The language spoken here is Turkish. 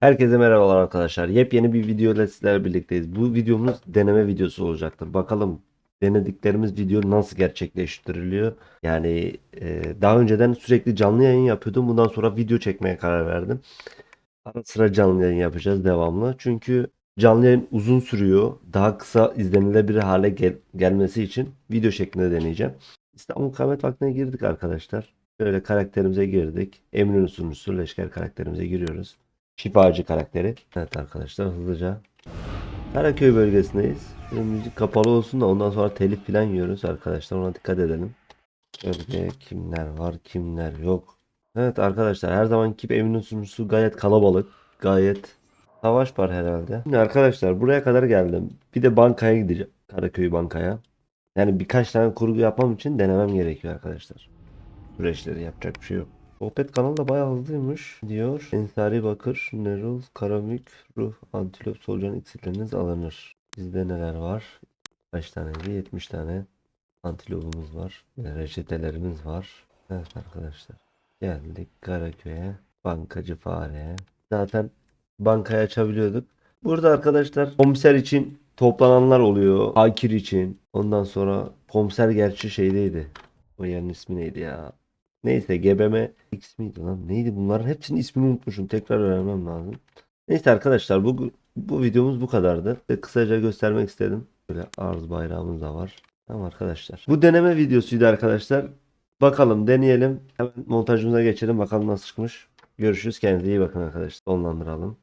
Herkese merhabalar arkadaşlar. Yepyeni bir video ile sizlerle birlikteyiz. Bu videomuz deneme videosu olacaktır. Bakalım denediklerimiz video nasıl gerçekleştiriliyor. Yani e, daha önceden sürekli canlı yayın yapıyordum. Bundan sonra video çekmeye karar verdim. Ara sıra canlı yayın yapacağız devamlı. Çünkü canlı yayın uzun sürüyor. Daha kısa izlenilebilir hale gel- gelmesi için video şeklinde deneyeceğim. İstanbul Kamet Vakti'ne girdik arkadaşlar. Böyle karakterimize girdik. Eminönü sunucusu Leşker karakterimize giriyoruz. Şifacı karakteri. Evet arkadaşlar hızlıca. Karaköy bölgesindeyiz. Şimdi müzik kapalı olsun da ondan sonra telif falan yiyoruz arkadaşlar. Ona dikkat edelim. Bölge kimler var kimler yok. Evet arkadaşlar her zaman gibi Eminönü sunucusu gayet kalabalık. Gayet savaş var herhalde. Şimdi arkadaşlar buraya kadar geldim. Bir de bankaya gideceğim. Karaköy bankaya. Yani birkaç tane kurgu yapmam için denemem gerekiyor arkadaşlar. Süreçleri yapacak bir şey yok. Sohbet kanalı da bayağı hızlıymış diyor. Ensari Bakır, Nerul, Karamük, Ruh, Antilop, Solucan iksirleriniz alınır. Bizde neler var? Kaç taneydi? 70 tane antilopumuz var. Reçetelerimiz var. Evet arkadaşlar. Geldik Karaköy'e. Bankacı fareye. Zaten bankayı açabiliyorduk. Burada arkadaşlar komiser için toplananlar oluyor. Akir için. Ondan sonra komiser gerçi şeydeydi. O yerin ismi neydi ya? Neyse GBM X miydi lan? Neydi bunların? Hepsinin ismini unutmuşum. Tekrar öğrenmem lazım. Neyse arkadaşlar bu bu videomuz bu kadardı. Kısaca göstermek istedim. Böyle arz bayrağımız da var. Tamam arkadaşlar. Bu deneme videosuydu arkadaşlar. Bakalım deneyelim. Hemen montajımıza geçelim. Bakalım nasıl çıkmış. Görüşürüz. Kendinize iyi bakın arkadaşlar. Sonlandıralım.